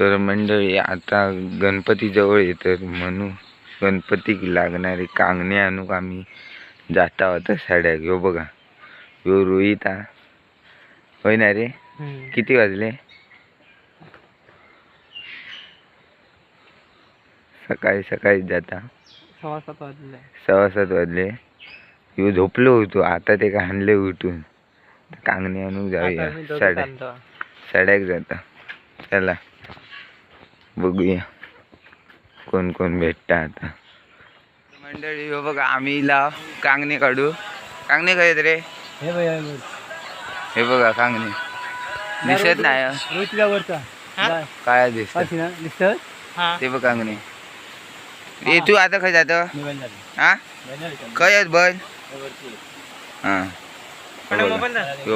तर मंडळी आता गणपती जवळ येतात म्हणून गणपतीक लागणारे कांगणे आणूक आम्ही? जात आहोत साड्या घेऊ बघा. ह्यो रोहित. हा होय ना रे? किती वाजले? सकाळी सकाळी जाता. सव्वा सात वाजले. सव्वा सात वाजले. ह्यो झोपलो होतो. आता ते का हाणले उठून. कांगणे आणून जाऊया. साड्या. साड्याक जाता. चला. बघूया. कोण कोण भेटता आता. मंडळी हो बघा आम्ही इला कांगणे काढू. कांगणे काय रे? हे भैया हे बघा. कांगणे. दिसत नाही काय दिसत? ते बघ कांगणे. ए तू आता खय जात? हा? खय बैल. हा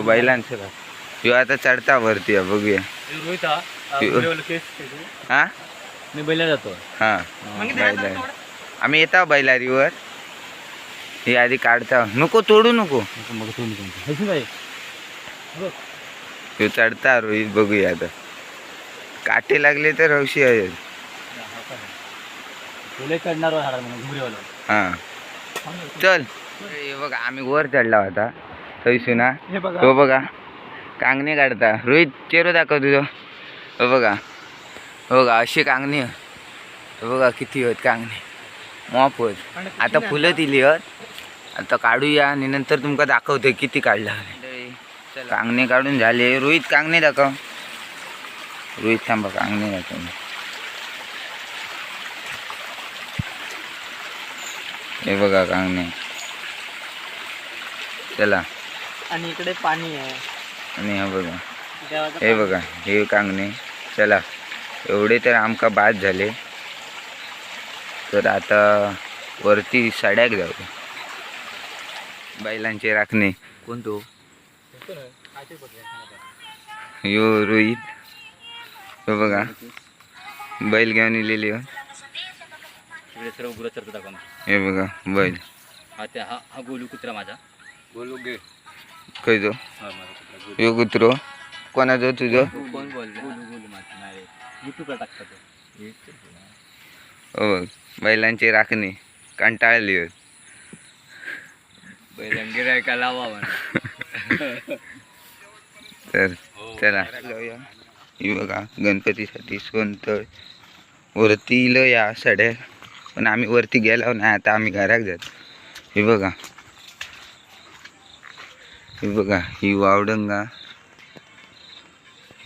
बैलांचं का ह्यो आता चढता वरती बघूया. रोहित हा? मी बैला जातो. हा. आम्ही येतो बैलारीवर. ही आधी काढता. नको तोडू नको. मग चढता रोहित बघूया आता. काटे लागले तर हौशी आहे. हा चल. हे बघा. आम्ही वर चढला होता. थैसू ना. हे बघा. बघा. कांगणे काढता. रोहित चेहरा दाखव तुझं. बघा. हो बघा अशी कांगणी. हो बघा किती होत कांगणे. मॉप होत आता फुलं दिली आहेत. आता काढूया आणि नंतर तुमका दाखवते किती काढला कांगणे काढून झाले. रोहित कांगणे दाखव. रोहित थांबा कांगणे दाखव हे बघा कांगणे. चला. आणि इकडे पाणी आहे. आणि हा बघा. हे बघा हे कांगणे. चला एवढे तर आमका बाद झाले. तर आता वरती साड्याक जाऊ. बैलांचे राखणे. कोण तो यो रोहित. हो बघा. बैल घेऊन इलेली हो. इकडे सर्व गुरं चरतो दाखवा हे बघा बैल. हा त्या हा हा गोलू कुत्रा माझा. गोलू गे गोलू. यो कुत्रो. कोणाचो तुझो? कोण हो बैलांचे राखणे कंटाळली होत बैलंगी रायका लावा तर चला. ही बघा गणपतीसाठी सोनतळ वरती इलं या साड्या पण आम्ही वरती गेलो नाही आता आम्ही घरात जात. हे बघा. हे बघा ही वावडंगा.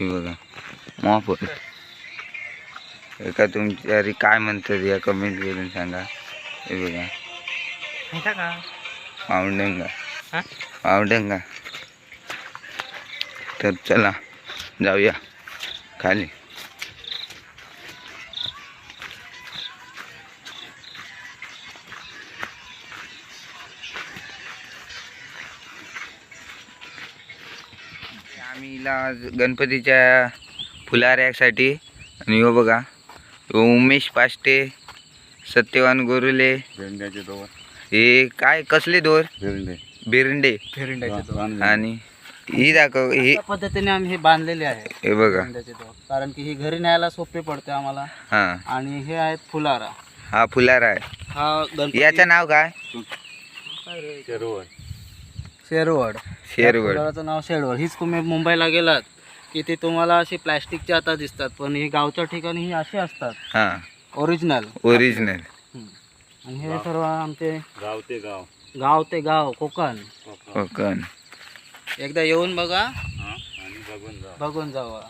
ही बघा. मॉप एका तुमच्यारी काय म्हणतात या कमेंट करून सांगा. हे बघा. वावडंगा हा? वावडंगा तर चला जाऊया. खाली. आम्ही इला आज गणपतीच्या फुलाऱ्यासाठी. आणि हो बघा उमेश पाष्टे सत्यवान गोरुले. हे काय कसले दोर? बिरंडे आणि ही दाखव ही अशा पद्धतीने आम्ही हे बांधलेले आहे. हे बघा. कारण की ही घरी न्यायला सोपे पडते आम्हाला. हा. आणि हे आहेत फुलारा. हा फुलारा आहे. हा गणपती याचं नाव काय? शेरवड. शेरवड. फुलाराचं नाव शेरवड. हीच तुम्ही मुंबईला गेलात की ते तुम्हाला अशी प्लॅस्टिकची आता दिसतात पण ही गावच्या ठिकाणी ही अशी असतात. हा. ओरिजिनल ओरिजिनल आणि हे सर्व आमचे गाव ते गाव. गाव ते गाव कोकण. कोकण. एकदा येऊन बघा. आणि बघून जा. बघून जावा.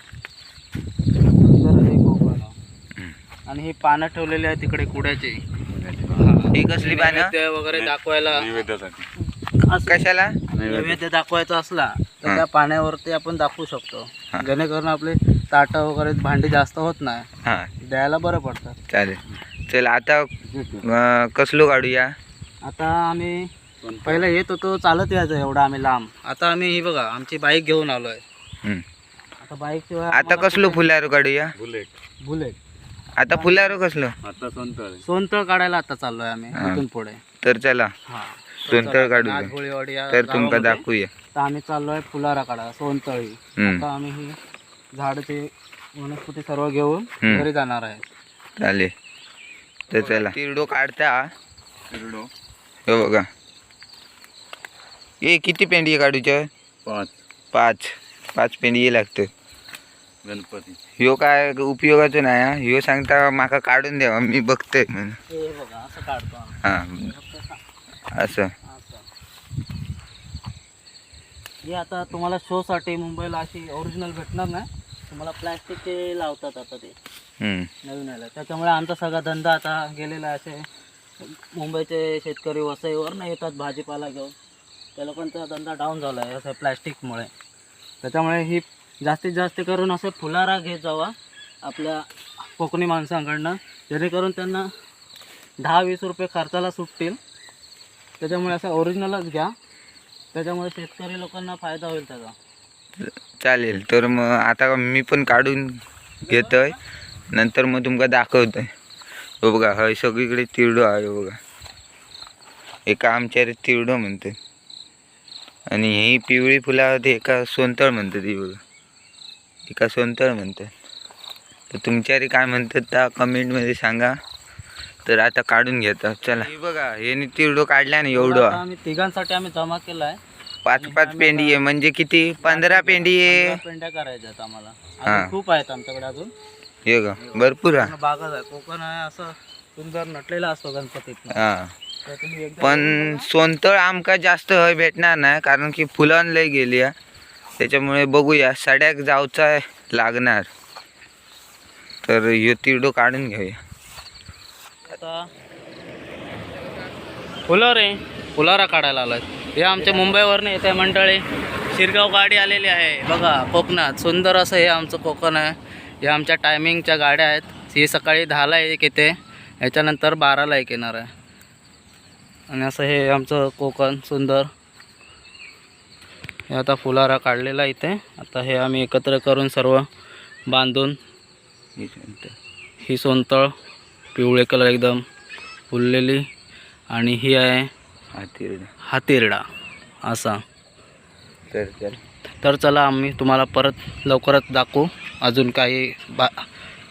हे कोकण. आणि ही पानं ठेवलेली आहे तिकडे कुड्याचे. ही कसली पानं? वगैरे दाखवायला. कशाला? नैवेद्य. दाखवायचा असला तर. त्या पाण्यावरती आपण दाखवू शकतो. जेणेकरून आपले ताटं वगैरे भांडी जास्त होत नाही. हा. द्यायला बरं पडतात चालेल. चल आता कसलो काढूया आता आम्ही पहिला येत होतो चालत यायचं एवढं आम्ही लांब. आता आम्ही ही बघा आमची बाईक घेऊन आलोय. हम्म. आता बाईक आता कसलो फुलारो काढूया बुलेट. बुलेट. आता फुलारो कसलो? आता संतळ सोनतळ काढायला आता चाललोय आम्ही. इथून पुढे. तर चला. हा. सोनतळ या तर तुमका गावामध्ये. दाखवूया. तर आम्ही चाललोय फुलारा काढा सोनतळी. हम्म. आता आम्ही ही झाड ते वनस्पती सर्व घेऊन हम्म. घरी जाणार आहे. चालेल. तर चला. तिरडो काढता. शिरडो हे बघा. ए किती पेंडी काढूच्या पाच. पाच. पाच पेंडी लागतं. गणपती. ह्यो काय उपयोगाचं नाही हा. ह्यो सांगता माका काढून द्यावा मी बघतोय म्हणून. हे बघा असं काढतो आम्ही. हां. फक्त सा- असं. हे आता तुम्हाला शोसाठी मुंबईला अशी ओरिजिनल भेटणार नाही तुम्हाला प्लॅस्टिकचे लावतात आता ते. नवीन आलं. त्याच्यामुळे आमचा सगळा धंदा आता गेलेला असे. मुंबईचे शेतकरी वसईवर नाही येतात भाजीपाला घेऊन. त्या लोकांचा धंदा डाऊन झाला आहे असं प्लॅस्टिकमुळे त्याच्यामुळे ही जास्तीत जास्त करून असं फुलारा घेत जावा आपल्या कोकणी माणसांकडनं. जेणेकरून त्यांना दहा वीस रुपये खर्चाला सुटतील. त्याच्यामुळे असं ओरिजिनलच घ्या. त्याच्यामुळे शेतकरी लोकांना फायदा होईल त्याचा. चालेल. तर मग आता मी पण काढून घेतोय. नंतर मग तुमका दाखवतोय. हो बघा हय सगळीकडे तिरडो आहे हो बघा. एका आमच्या रे तिरडो म्हणते. आणि ही पिवळी फुलं एका सोनतळ म्हणतात ती बघा. एका सोनतळ म्हणतात तर तुमच्या रे काय म्हणतात त्या कमेंटमध्ये सांगा. तर आता काढून घेतात चला. हे बघा हे तिरडो काढला ना एवढं. आम्ही तिघांसाठी आम्ही जमा केला आहे पाच पाच पेंडी आहे. म्हणजे किती? पंधरा पेंडी आहे. पेंड्या करायच्या आहेत आम्हाला. हा. अजून खूप आहेत आमच्याकडे अजून. हे का भरपूर आहे. बागच आहे. कोकण आहे असं सुंदर नटलेला असतो गणपतीत हा. तर तुम्ही एकदा पण सोनतळ आमका जास्त हय भेटणार नाही कारण की फुलं लय गेली. त्याच्यामुळे बघूया सड्याक जावचा लागणार. तर ह्यो तिरडो काढून घेऊया. आता. फुलं रे फुलारा काढायला आलाय हे आमच्या मुंबईवरनं येते मंडळी. शिरगाव गाडी आलेली आहे. बघा कोकणात. सुंदर असं हे आमचं कोकण आहे. हे आमच्या टायमिंगच्या गाड्या आहेत. ही सकाळी दहाला एक येते. याच्यानंतर बाराला एक येणार आहे. आणि असं हे आमचं कोकण सुंदर. हे आता फुलारा काढलेला इथे. आता हे आम्ही एकत्र करून सर्व बांधून ही सोनतळ. पिवळे कलर एकदम फुललेली. आणि ही आहे हा तिरडा हा तिरडा असा. तर चल. तर चला आम्ही तुम्हाला परत लवकरच दाखवू. अजून काही बा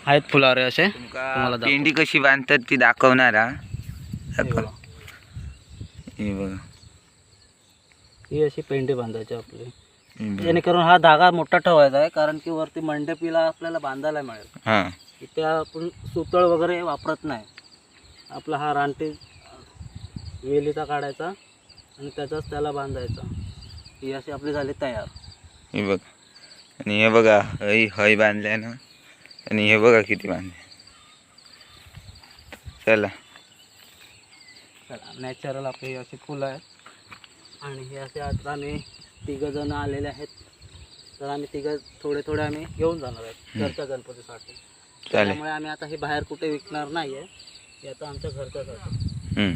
आहेत फुलारे असे. तुम्हाला दाखव. पेंडी कशी बांधतात ती दाखवणार हा? हे दाखव बघा. हे बघा. ही अशी पेंडी बांधायची आपली. हे बघा. जेणेकरून हा धागा मोठा ठेवायचा आहे कारण की वरती मंडपीला आपल्याला बांधायला मिळेल. हा. इथे आपण सुतळ वगैरे वापरत नाही. आपला हा रानटी वेलीचा काढायचा आणि त्याचाच त्याला बांधायचा. ही अशी आपली झाली तयार. हे बघ. आणि हे बघा हय हय बांधल्या ना? आणि हे बघा किती बांधले चला. चला नॅचरल आपली ही अशी फुलं आहेत. आणि हे असे आता आम्ही तिघं जण आलेले आहेत. तर आम्ही तिघं थोडे थोडे आम्ही घेऊन जाणार आहेत. घरच्या गणपतीसाठी. चालेल. त्यामुळे आम्ही आता हे बाहेर कुठे विकणार नाही आहे हे आता आमच्या घरच्यासाठी हम्म.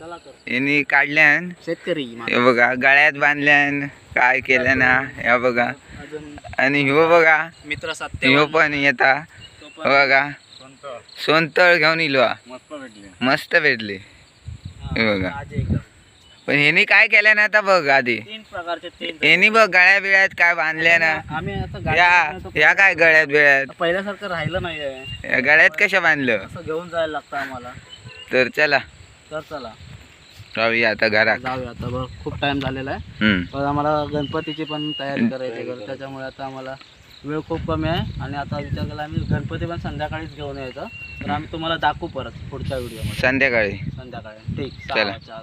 चला तर. यांनी काढल्यान. शेतकरी हे बघा गळ्यात बांधल्यान काय केलं ना हे बघा. अजून आणि ह्यो बघा मित्र ह्यो पण येता. बघा. सोनतळ. घेऊन इलो. हा. मस्त भेटले. मस्त भेटले. हे बघा. पण ह्यांनी काय केलं ना आता बघ आधी. तीन प्रकारचे ह्यांनी बघ गळ्या बिळ्यात काय बांधल्या ना. आम्ही आता गाडी या या काय गळ्यात बिळ्यात? येतो. पहिल्यासारखं राहिलं नाही आहे या गळ्यात कशा बांधलं? असं घेऊन जायला लागतं आम्हाला. तर चला. तर चला. जाऊया आता घरात. जाऊया आता बघ खूप टाइम झालेला आहे. हम्म. पण आम्हाला गणपतीची पण तयारी करायची आहे घरी. त्याच्यामुळे आता आम्हाला वेळ खूप कमी आहे. आणि आता विचार केला आम्ही गणपती पण संध्याकाळीच घेऊन यायचं. तर आम्ही तुम्हाला दाखवू परत पुढच्या व्हिडिओमध्ये संध्याकाळी. संध्याकाळी. ठीक. चला. सहा.